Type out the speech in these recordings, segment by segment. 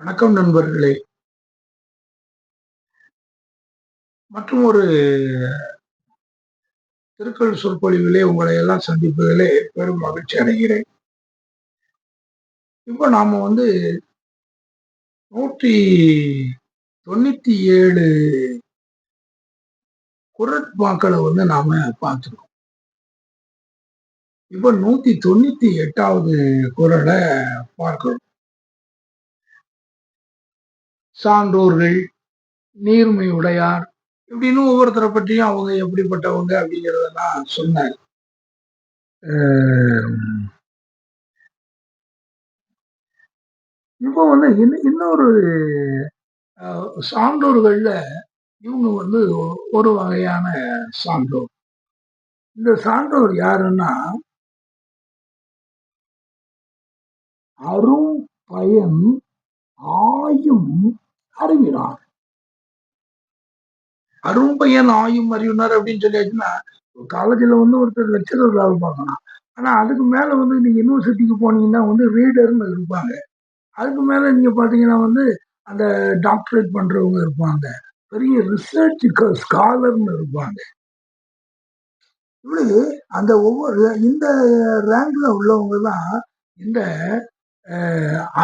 வணக்கம் நண்பர்களே. மற்றும் ஒரு திருக்கல் சொற்பொழிவிலே உங்களை எல்லாம் சந்திப்பதிலே பெரும் மகிழ்ச்சி அடைகிறேன். இப்போ நாம வந்து நூற்றி தொண்ணூத்தி ஏழு குரட்பாக்களை வந்து நாம பார்த்துருக்கோம். இப்போ நூத்தி தொண்ணூத்தி எட்டாவது குரலை பார்க்கிறோம். சான்றோர்கள் நீர்மை உடையார் இப்படின்னு ஒவ்வொருத்தரை பற்றியும் அவங்க எப்படிப்பட்டவங்க அப்படிங்கிறதெல்லாம் சொன்னார். இப்போ வந்து இன்னொரு சான்றோர்கள்ல இவங்க வந்து ஒரு வகையான சான்றோர். இந்த சான்றோர் யாருன்னா அரும் பயன் ஆயும் அறிவினார். அரும்பையன் ஆயும் அறிவினார் அப்படின்னு சொல்லியாச்சுன்னா காலேஜில் வந்து ஒருத்தர் லெக்சரர் வேலை பார்க்கணும். ஆனா அதுக்கு மேல வந்து நீங்க யூனிவர்சிட்டிக்கு போனீங்கன்னா வந்து ரீடர்னு இருப்பாங்க. அதுக்கு மேல நீங்க பாத்தீங்கன்னா வந்து அந்த டாக்டரேட் பண்றவங்க இருப்பாங்க. பெரிய ரிசர்ச் ஸ்காலர்னு இருப்பாங்க. இப்படி அந்த ஒவ்வொரு இந்த ரேங்க்ல உள்ளவங்க தான் இந்த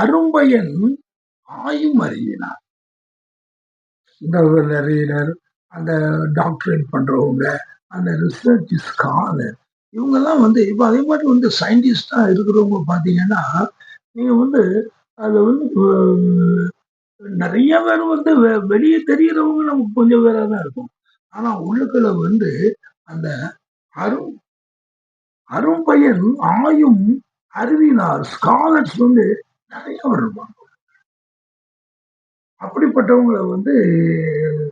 அரும்பயன் ஆயும் அறிவினார். இந்த ரீடர் அந்த டாக்டரேட் பண்ணுறவங்க அந்த ரிசர்ச் ஸ்காலர் இவங்கெல்லாம் வந்து இப்போ அதே மாதிரி வந்து சயின்டிஸ்டாக இருக்கிறவங்க பார்த்தீங்கன்னா நீங்கள் வந்து அது வந்து நிறைய பேர் வந்து வெளியே தெரிகிறவங்க நமக்கு கொஞ்சம் பேராக தான் இருக்கும். ஆனால் உள்ளுக்குள்ள வந்து அந்த அரும் அரும்பயன் ஆயும் அறிவினார் ஸ்காலர்ஸ் வந்து நிறைய வருவாங்க அப்படிப்பட்டவங்களை வந்து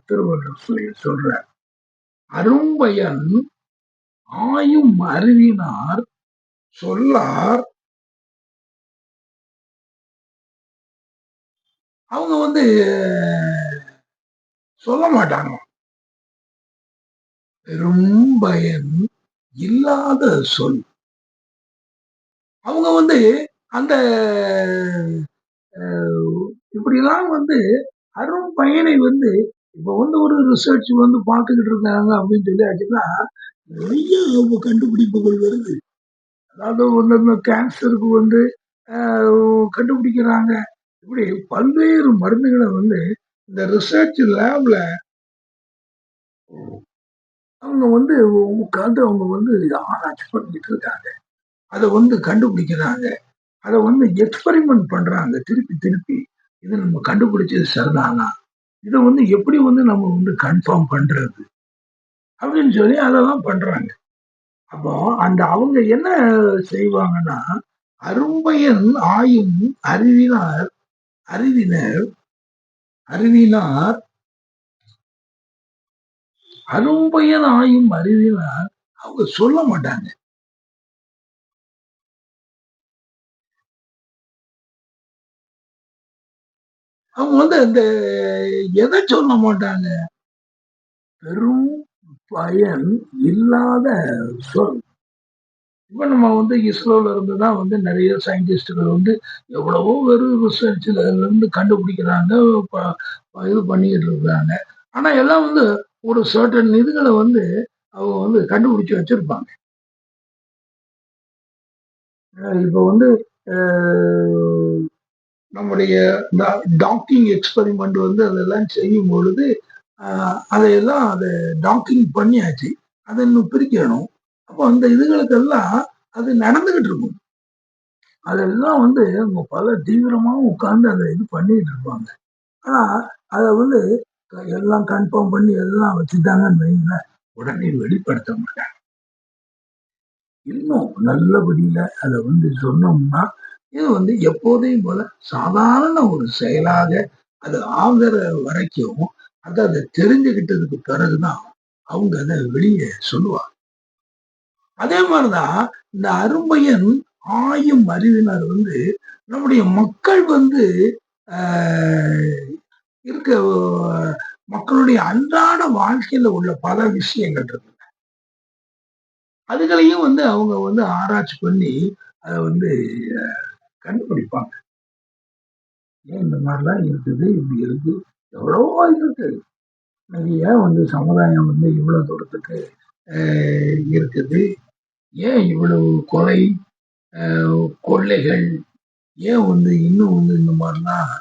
திருவள்ளுவர் சொல்லி சொல்ற அரும்பயன் ஆயும் அறிவினார் சொல்லார். அவங்க வந்து சொல்ல மாட்டாங்க. பெரும்பயன் இல்லாத சொல். அவங்க வந்து அந்த இப்படிலாம் வந்து அருண் பயனை வந்து இப்போ வந்து ஒரு ரிசர்ச் வந்து பார்த்துக்கிட்டு இருக்காங்க அப்படின்னு சொல்லி ஆச்சுன்னா நிறைய கண்டுபிடிப்புகள் வருது. அதாவது வந்து இந்த கேன்சருக்கு வந்து கண்டுபிடிக்கிறாங்க. இப்படி பல்வேறு மருந்துகளை வந்து இந்த ரிசர்ச் லேப்ல அவங்க வந்து உட்காந்து அவங்க வந்து ஆராய்ச்சி பண்ணிட்டு இருக்காங்க. அதை வந்து கண்டுபிடிக்கிறாங்க. அதை வந்து எக்ஸ்பெரிமெண்ட் பண்றாங்க. திருப்பி திருப்பி. இதை நம்ம கண்டுபிடிச்சது சரிதானா? இதை வந்து எப்படி வந்து நம்ம வந்து கன்ஃபார்ம் பண்றது? அப்படின்னு சொல்லி அதெல்லாம் பண்றாங்க. அப்போ அந்த அவங்க என்ன செய்வாங்கன்னா அரும்பயன் ஆயும் அறிவினார் அறிவினர் அறிவினார் அரும்பயன் ஆயும் அறிவினார் அவங்க சொல்ல மாட்டாங்க. அவங்க வந்து அந்த எதை சொல்ல மாட்டாங்க? பெரும் பயன் இல்லாத சொல். இப்போ நம்ம வந்து இஸ்ரோல இருந்து தான் வந்து நிறைய சயின்டிஸ்டுகள் வந்து எவ்வளவோ வெறும் ரிசர்ச்ல இருந்து கண்டுபிடிக்கிறாங்க இது பண்ணிக்கிட்டு இருக்கிறாங்க ஆனா எல்லாம் வந்து ஒரு சர்டன் இதுகளை வந்து அவங்க வந்து கண்டுபிடிச்சு வச்சிருப்பாங்க. இப்போ வந்து நம்முடைய டாக்கிங் எக்ஸ்பெரிமெண்ட் வந்து அதெல்லாம் செய்யும் பொழுது அதையெல்லாம் அதை டாக்கிங் பண்ணியாச்சு. அதை இன்னும் பிரிக்கணும். அப்போ அந்த இதுகளுக்கெல்லாம் அது நடந்துகிட்டு இருக்கும். அதெல்லாம் வந்து அவங்க பல தீவிரமாக உட்காந்து அதை இது பண்ணிட்டு இருப்பாங்க. ஆனால் அதை வந்து எல்லாம் கன்ஃபார்ம் பண்ணி எல்லாம் வச்சுட்டாங்கன்னு வைங்கள உடனே வெளிப்படுத்த மாட்டாங்க. இன்னும் நல்லபடியில் அதை வந்து சொன்னோம்னா இது வந்து எப்போதையும் போல சாதாரண ஒரு செயலாக அது ஆகிற வரைக்கும் அதை அதை தெரிஞ்சுக்கிட்டதுக்கு பிறகுதான் அவங்க அதை வெளியே சொல்லுவாங்க. அதே மாதிரிதான் இந்த அருமையன் ஆயும் அறிவினர் வந்து நம்முடைய மக்கள் வந்து இருக்க மக்களுடைய அன்றாட வாழ்க்கையில உள்ள பல விஷயங்கள் இருக்கு அதுகளையும் வந்து அவங்க வந்து ஆராய்ச்சி பண்ணி அதை வந்து கண்டுபிடிப்பாங்க. ஏன் இந்த மாதிரிலாம் இருக்குது? இப்படி இருக்கு. எவ்வளவோ இருக்கு. ஏன் வந்து சமுதாயம் வந்து இவ்வளோ தூரத்துக்கு இருக்குது. ஏன் இவ்வளவு கொலை அஹ், கொள்ளைகள்? ஏன் வந்து இன்னும் வந்து இந்த மாதிரிலாம்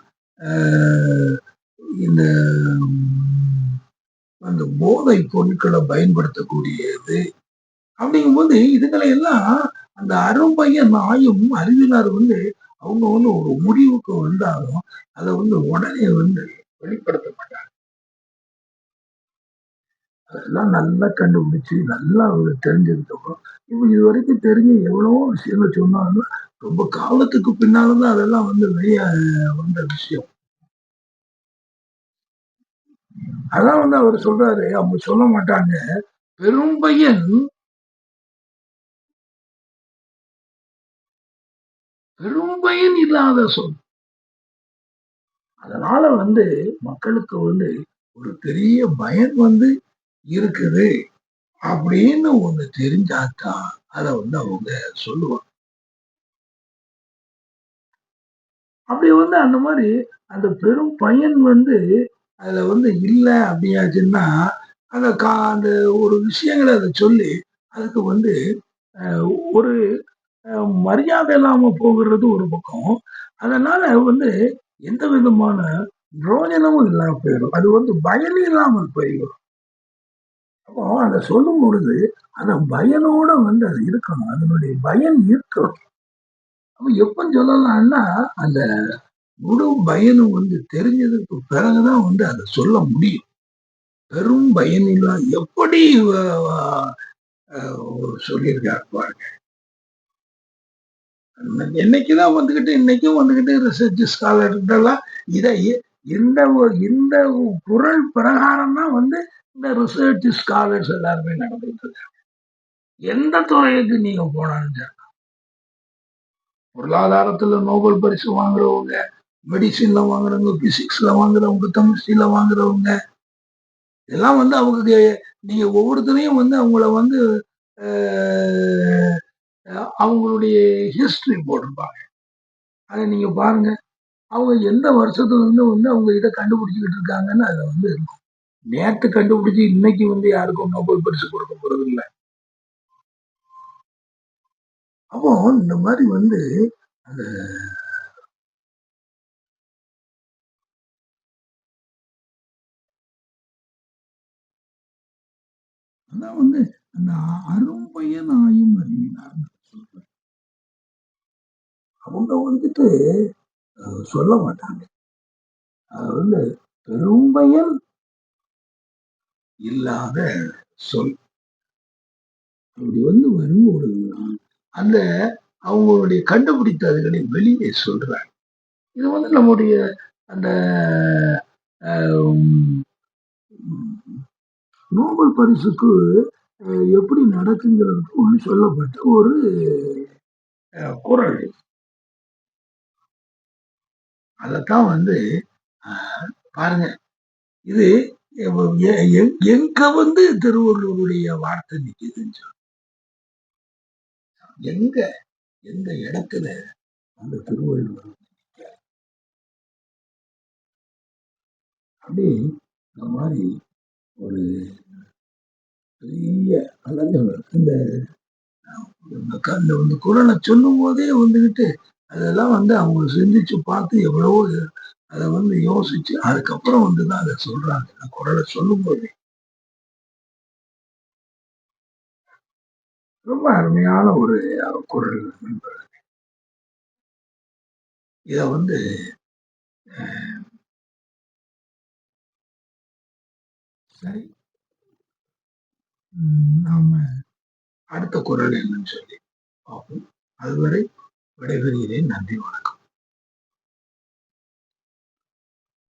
இந்த அந்த போதை பொருட்களை பயன்படுத்தக்கூடியது? அப்படிங்கும்போது இதுகளை எல்லாம் அந்த அரும்பையன் நாயும் அறிவினார் வந்து அவங்க வந்து ஒரு முடிவுக்கு வந்தாலும் அதை வந்து உடனே வந்து வெளிப்படுத்த மாட்டாங்க. அதெல்லாம் நல்லா கண்டுபிடிச்சு நல்லா அவங்க தெரிஞ்சதுக்கப்புறம் இப்போ இது வரைக்கும் தெரிஞ்சு எவ்வளவோ விஷயங்கள் சொன்னாலும் ரொம்ப காலத்துக்கு பின்னால்தான் அதெல்லாம் வந்து வெளிய வந்த விஷயம். அதான் வந்து அவர் சொல்றாரு அவங்க சொல்ல மாட்டாங்க. பெரும்பையன் பெரும்பயன் இல்லாத சொல். அதனால வந்து மக்களுக்கு வந்து ஒரு பெரிய பயன் வந்து இருக்குது. அப்படின்னு ஒண்ணு தெரிஞ்சாதான் அதை வந்து அவங்க சொல்லுவாங்க. அப்படி வந்து அந்த மாதிரி அந்த பெரும் பயன் வந்து அதுல வந்து இல்லை அப்படியாச்சுன்னா அந்த கா அந்த ஒரு விஷயங்களை அதை சொல்லி அதுக்கு வந்து அஹ், ஒரு மரியாதை இல்லாம போகிறது ஒரு பக்கம். அதனால வந்து எந்த விதமான பிரோஜனமும் இல்லாம போயிடும். அது வந்து பயன் இல்லாமல் போயிடும் அப்போ அதை சொல்லும் பொழுது அந்த பயனோட வந்து அது இருக்கணும். அதனுடைய பயன் இருக்கணும். அப்ப எப்ப சொல்லலாம்னா அந்த முழு பயனும் வந்து தெரிஞ்சதுக்கு பிறகுதான் வந்து அதை சொல்ல முடியும். பெரும் பயனில்லா எப்படி சொல்லியிருக்காரு பாருங்க. என்னைக்குதான் வந்துகிட்டு இன்னைக்கும் வந்துகிட்டு ரிசர்ச் ஸ்காலர்லாம் இதை இந்த ஒரு- இந்த குரல் பிரகாரம் தான் வந்து இந்த ரிசர்ச் ஸ்காலர்ஸ் எல்லாருமே நடந்துட்டு இருக்காங்க எந்த துறைக்கு நீங்க போனாலும் சரி. பொருளாதாரத்துல நோபல் பரிசு வாங்குறவங்க மெடிசின்ல வாங்குறவங்க பிசிக்ஸ்ல வாங்குறவங்க கெமிஸ்ட்ரியில வாங்குறவங்க இதெல்லாம் வந்து அவங்க நீங்க ஒவ்வொருத்தரையும் வந்து அவங்கள வந்து அவங்களுடைய ஹிஸ்ட்ரி போட்டிருப்பாங்க. அதை நீங்க பாருங்க. அவங்க எந்த வருஷத்துல இருந்து வந்து அவங்க இதை கண்டுபிடிச்சிக்கிட்டு இருக்காங்கன்னு அதை வந்து இருக்கும். நேற்று கண்டுபிடிச்சு இன்னைக்கு வந்து யாருக்கும் நோபல் பரிசு கொடுக்க போறது இல்லை. அப்போ இந்த மாதிரி வந்து அந்த அதான் வந்து அந்த அரும்பையன் ஆயும் அறிவினார் அவங்க வந்துட்டு சொல்ல மாட்டாங்க. அது வந்து பெரும்பயன் இல்லாத சொல். அப்படி வந்து வரும்போது அந்த அவங்களுடைய கண்டுபிடித்ததுகளை வெளியே சொல்றாங்க. இது வந்து நம்முடைய அந்த நோபல் பரிசுக்கு எப்படி நடக்குங்கிறதுக்கு ஒன்று சொல்லப்பட்ட ஒரு அஹ், அதைத்தான் வந்து பாருங்க. இது எ- எங்க வந்து திருவள்ளுவருடைய வார்த்தை நிக்குதுன்னு சொல்ல எங்க எந்த இடத்துல அந்த திருவள்ளுவர் அப்படி இந்த மாதிரி ஒரு பெரிய அலங்கவர் இந்த இந்த க- இந்த இந்த குரலை சொல்லும் போதே வந்துகிட்டு அதெல்லாம் வந்து அவங்க சிந்திச்சு பார்த்து எவ்வளவோ அதை வந்து யோசிச்சு அதுக்கப்புறம் வந்து தான் அதை சொல்றாங்க. நான் குரலை சொல்லும் போதே ரொம்ப அருமையான ஒரு குரல் நண்பர் இத வந்து சரி. நாம அடுத்த குரல் என்னன்னு சொல்லி பார்ப்போம். அதுவரை விடைபெறுகிறேன். நன்றி வணக்கம்.